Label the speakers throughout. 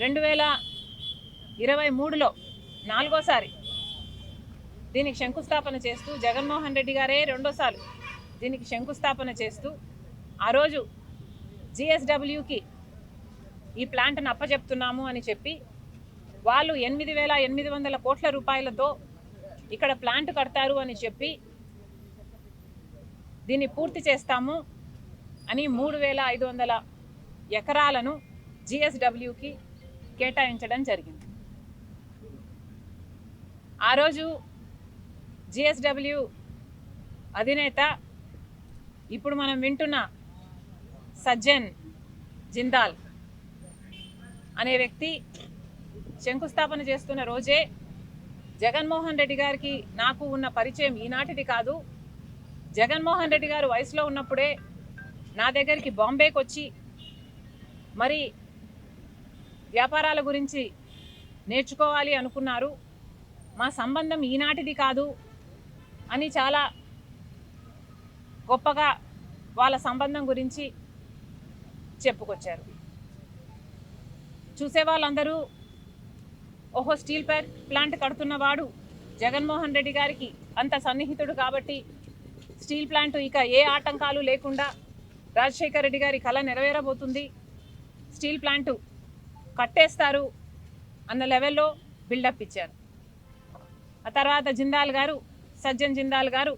Speaker 1: రెండు వేల ఇరవై మూడులో నాలుగోసారి దీనికి శంకుస్థాపన చేస్తూ జగన్మోహన్ రెడ్డి గారే రెండోసారి దీనికి శంకుస్థాపన చేస్తూ ఆ రోజు జిఎస్డబ్ల్యూకి ఈ ప్లాంట్ను అప్పచెప్తున్నాము అని చెప్పి వాళ్ళు ఎనిమిది వేల ఎనిమిది వందల కోట్ల రూపాయలతో ఇక్కడ ప్లాంట్ కడతారు అని చెప్పి దీన్ని పూర్తి చేస్తాము అని మూడు వేల ఐదు వందల ఎకరాలను జిఎస్డబ్ల్యూకి కేటాయించడం జరిగింది. ఆ రోజు జిఎస్డబ్ల్యూ అధినేత ఇప్పుడు మనం వింటున్న సజ్జన్ జిందాల్ అనే వ్యక్తి శంకుస్థాపన చేస్తున్న రోజే జగన్మోహన్ రెడ్డి గారికి నాకు ఉన్న పరిచయం ఈనాటిది కాదు. జగన్మోహన్ రెడ్డి గారు వయసులో ఉన్నప్పుడే నా దగ్గరికి బాంబేకి వచ్చి మరి వ్యాపారాల గురించి నేర్చుకోవాలి అనుకున్నారు. మా సంబంధం ఈనాటిది కాదు అని చాలా గొప్పగా వాళ్ళ సంబంధం గురించి చెప్పుకొచ్చారు. చూసే వాళ్ళందరూ ఓహో స్టీల్ ప్లాంట్ ప్లాంట్ కడుతున్నవాడు జగన్మోహన్ రెడ్డి గారికి అంత సన్నిహితుడు కాబట్టి స్టీల్ ప్లాంట్ ఇక ఏ ఆటంకాలు లేకుండా రాజశేఖర రెడ్డి గారి కళ నెరవేరబోతుంది. స్టీల్ ప్లాంటు కట్టేస్తారు అన్న లెవెల్లో బిల్డప్ ఇచ్చారు. ఆ తర్వాత జిందాల్ గారు సజ్జన్ జిందాల్ గారు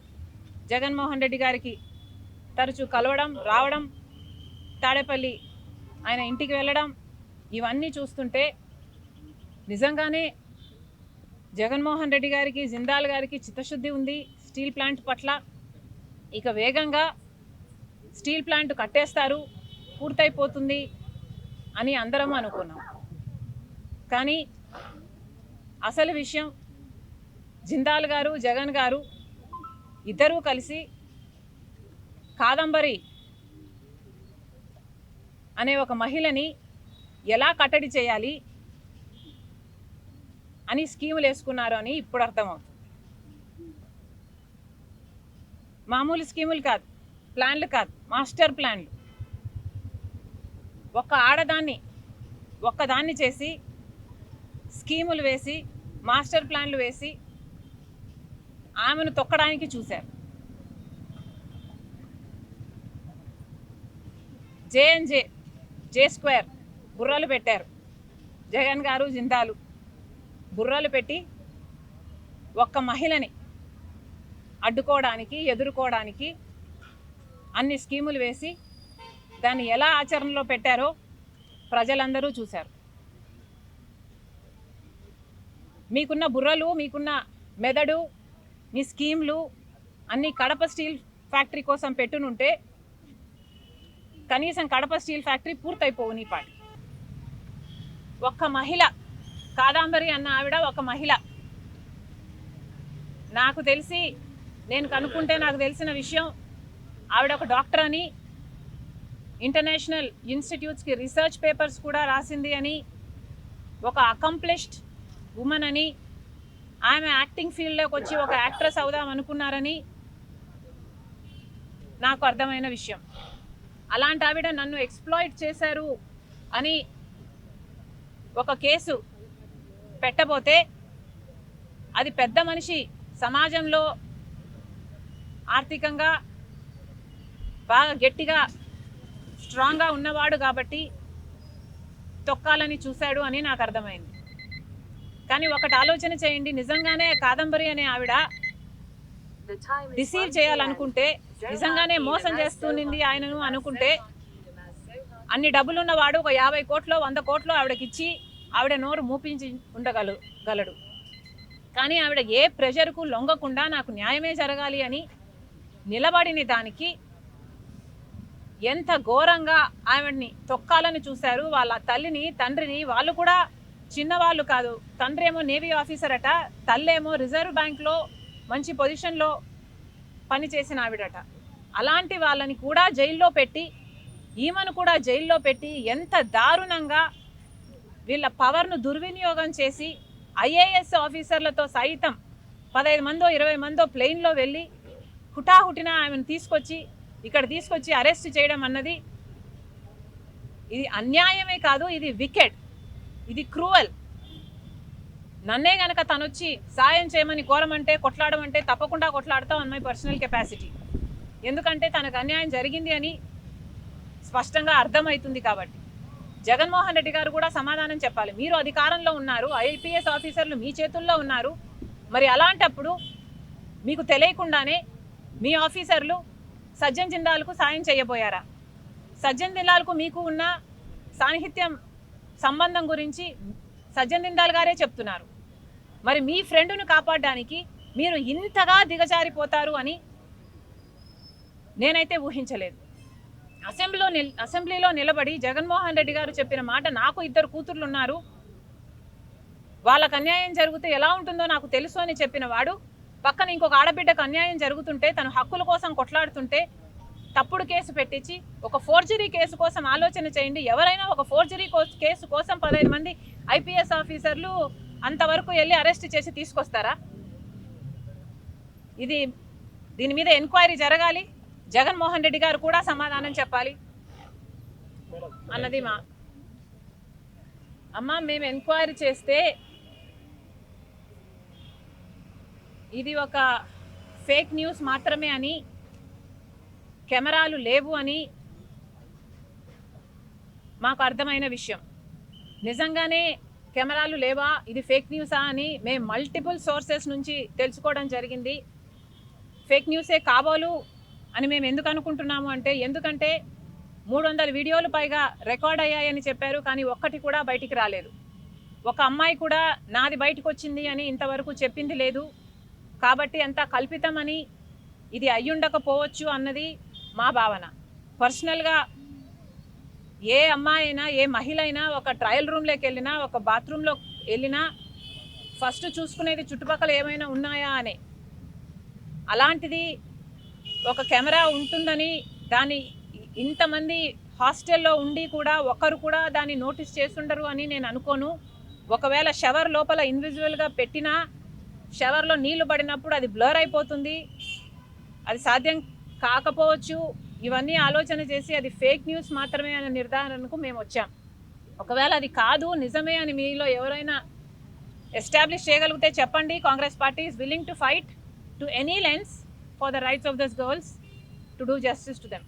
Speaker 1: జగన్మోహన్ రెడ్డి గారికి తరచూ కలవడం రావడం తాడేపల్లి ఆయన ఇంటికి వెళ్ళడం ఇవన్నీ చూస్తుంటే నిజంగానే జగన్మోహన్ రెడ్డి గారికి జిందాల్ గారికి చిత్తశుద్ధి ఉంది. స్టీల్ ప్లాంట్ పట్ల ఇక వేగంగా స్టీల్ ప్లాంట్ కట్టేస్తారు పూర్తయిపోతుంది. అని అందరం అనుకున్నాం. కానీ అసలు విషయం జిందాల్ గారు జగన్ గారు ఇద్దరూ కలిసి కాదంబరి అనే ఒక మహిళని ఎలా కట్టడి చేయాలి అని స్కీములు వేసుకున్నారు అని ఇప్పుడు అర్థమవుతుంది. మామూలు స్కీములు కాదు ప్లాన్లు కాదు మాస్టర్ ప్లాన్లు. ఒక ఆడదాన్ని ఒక్కదాన్ని చేసి స్కీములు వేసి మాస్టర్ ప్లాన్లు వేసి ఆమెను తొక్కడానికి చూశారు. జేఎన్జే జే స్క్వేర్ బుర్రలు పెట్టారు. జగన్ గారు జిందాలు. బుర్రలు పెట్టి ఒక్క మహిళని అడ్డుకోవడానికి ఎదుర్కోవడానికి అన్ని స్కీములు వేసి దాన్ని ఎలా ఆచరణలో పెట్టారో ప్రజలందరూ చూశారు. మీకున్న బుర్రలు మీకున్న మెదడు మీ స్కీమ్లు అన్ని కడప స్టీల్ ఫ్యాక్టరీ కోసం పెట్టునుంటే కనీసం కడప స్టీల్ ఫ్యాక్టరీ పూర్తయిపోవు నీ పాటి. ఒక్క మహిళ కాదాంబరి అన్న ఆవిడ ఒక మహిళ. నాకు తెలిసి నేను కనుక్కుంటే నాకు తెలిసిన విషయం ఆవిడ ఒక డాక్టర్ అని ఇంటర్నేషనల్ ఇన్స్టిట్యూట్స్కి రీసెర్చ్ పేపర్స్ కూడా రాసింది అని ఒక అకంప్లిష్డ్ ఉమెన్ అని ఆమె యాక్టింగ్ ఫీల్డ్లోకి వచ్చి ఒక యాక్ట్రెస్ అవుదాం అనుకున్నారని నాకు అర్థమైన విషయం. అలాంటి ఆవిడ నన్ను ఎక్స్ప్లాయిట్ చేశారు అని ఒక కేసు పెట్టబోతే అది పెద్ద మనిషి సమాజంలో ఆర్థికంగా బాగా గట్టిగా స్ట్రాంగ్గా ఉన్నవాడు కాబట్టి తొక్కాలని చూశాడు అని నాకు అర్థమైంది. కానీ ఒకటి ఆలోచన చేయండి. నిజంగానే కాదంబరి అనే ఆవిడ రిసీవ్ చేయాలనుకుంటే నిజంగానే మోసం చేస్తుంది ఆయనను అనుకుంటే అన్ని డబ్బులు ఉన్నవాడు ఒక యాభై కోట్లు వంద కోట్లు ఆవిడకి ఇచ్చి ఆవిడ నోరు మూపించి ఉండగలు గలడు. కానీ ఆవిడ ఏ ప్రెషర్కు లొంగకుండా నాకు న్యాయమే జరగాలి అని నిలబడిన దానికి ఎంత ఘోరంగా ఆమెని తొక్కాలని చూశారు. వాళ్ళ తల్లిని తండ్రిని వాళ్ళు కూడా చిన్నవాళ్ళు కాదు. తండ్రి ఏమో నేవీ ఆఫీసర్ అట తల్లేమో రిజర్వ్ బ్యాంక్లో మంచి పొజిషన్లో పనిచేసిన ఆవిడట. అలాంటి వాళ్ళని కూడా జైల్లో పెట్టి ఈమెను కూడా జైల్లో పెట్టి ఎంత దారుణంగా వీళ్ళ పవర్ను దుర్వినియోగం చేసి ఐఏఎస్ ఆఫీసర్లతో సైతం పదహైదు మందో ఇరవై మందో ప్లెయిన్లో వెళ్ళి హుటాహుటిన ఆమెను తీసుకొచ్చి ఇక్కడ తీసుకొచ్చి అరెస్ట్ చేయడం అన్నది ఇది అన్యాయమే కాదు ఇది వికెట్. ఇది క్రూవల్. నన్నే గనక తనొచ్చి సాయం చేయమని కోరమంటే కొట్లాడమంటే తప్పకుండా కొట్లాడతాం అన్ మై పర్సనల్ కెపాసిటీ. ఎందుకంటే తనకు అన్యాయం జరిగింది అని స్పష్టంగా అర్థమవుతుంది కాబట్టి. జగన్మోహన్ రెడ్డి గారు కూడా సమాధానం చెప్పాలి. మీరు అధికారంలో ఉన్నారు ఐపీఎస్ ఆఫీసర్లు మీ చేతుల్లో ఉన్నారు. మరి అలాంటప్పుడు మీకు తెలియకుండానే మీ ఆఫీసర్లు సజ్జన్ జిందాల్కు సాయం చేయబోయారా? సజ్జన్ జిందాల్కు మీకు ఉన్న సాహిత్యం సంబంధం గురించి సజ్జన్ జిందాల్ గారే చెప్తున్నారు. మరి మీ ఫ్రెండ్ను కాపాడడానికి మీరు ఇంతగా దిగజారిపోతారు అని నేనైతే ఊహించలేదు. అసెంబ్లీలో నిల్ అసెంబ్లీలో నిలబడి జగన్మోహన్ రెడ్డి గారు చెప్పిన మాట నాకు ఇద్దరు కూతుర్లు ఉన్నారు వాళ్ళకు అన్యాయం జరిగితే ఎలా ఉంటుందో నాకు తెలుసు అని చెప్పిన వాడు పక్కన ఇంకొక ఆడబిడ్డకు అన్యాయం జరుగుతుంటే తను హక్కుల కోసం కొట్లాడుతుంటే తప్పుడు కేసు పెట్టించి ఒక ఫోర్జరీ కేసు కోసం ఆలోచన చేయండి. ఎవరైనా ఒక ఫోర్జరీ కేసు కోసం పదహైదు మంది ఐపీఎస్ ఆఫీసర్లు అంతవరకు వెళ్ళి అరెస్ట్ చేసి తీసుకొస్తారా? ఇది దీని మీద ఎంక్వైరీ జరగాలి. జగన్మోహన్ రెడ్డి గారు కూడా సమాధానం చెప్పాలి. అన్నది మా అమ్మ మేము ఎంక్వైరీ చేస్తే ఇది ఒక ఫేక్ న్యూస్ మాత్రమే అని కెమెరాలు లేవు అని మాకు అర్థమైన విషయం. నిజంగానే కెమెరాలు లేవా? ఇది ఫేక్ న్యూసా అని మేము మల్టిపుల్ సోర్సెస్ నుంచి తెలుసుకోవడం జరిగింది. ఫేక్ న్యూసే కాబోలు అని మేము ఎందుకు అనుకుంటున్నాము అంటే ఎందుకంటే మూడు వందల వీడియోలు పైగా రికార్డ్ అయ్యాయని చెప్పారు కానీ ఒక్కటి కూడా బయటికి రాలేదు. ఒక అమ్మాయి కూడా నాది బయటకు వచ్చింది అని ఇంతవరకు చెప్పింది లేదు. కాబట్టి అంతా కల్పితమని ఇది అయ్యుండకపోవచ్చు అన్నది మా భావన. పర్సనల్గా ఏ అమ్మాయి అయినా ఏ మహిళ అయినా ఒక ట్రయల్ రూమ్లోకి వెళ్ళినా ఒక బాత్రూంలో వెళ్ళినా ఫస్ట్ చూసుకునేది చుట్టుపక్కల ఏమైనా ఉన్నాయా అని. అలాంటిది ఒక కెమెరా ఉంటుందని దాని ఇంతమంది హాస్టల్లో ఉండి కూడా ఒకరు కూడా దాన్ని నోటీస్ చేస్తుండరు అని నేను అనుకోను. ఒకవేళ షవర్ లోపల ఇన్విజువల్గా పెట్టినా షవర్లో నీళ్ళు పడినప్పుడు అది బ్లర్ అయిపోతుంది. అది సాధ్యం కాకపోవచ్చు. ఇవన్నీ ఆలోచన చేసి అది ఫేక్ న్యూస్ మాత్రమే అనే నిర్ధారణకు మేము వచ్చాం. ఒకవేళ అది కాదు నిజమే అని మీలో ఎవరైనా ఎస్టాబ్లిష్ చేయగలిగితే చెప్పండి. Congress party is willing to fight to any lengths for the rights of these girls to do justice to them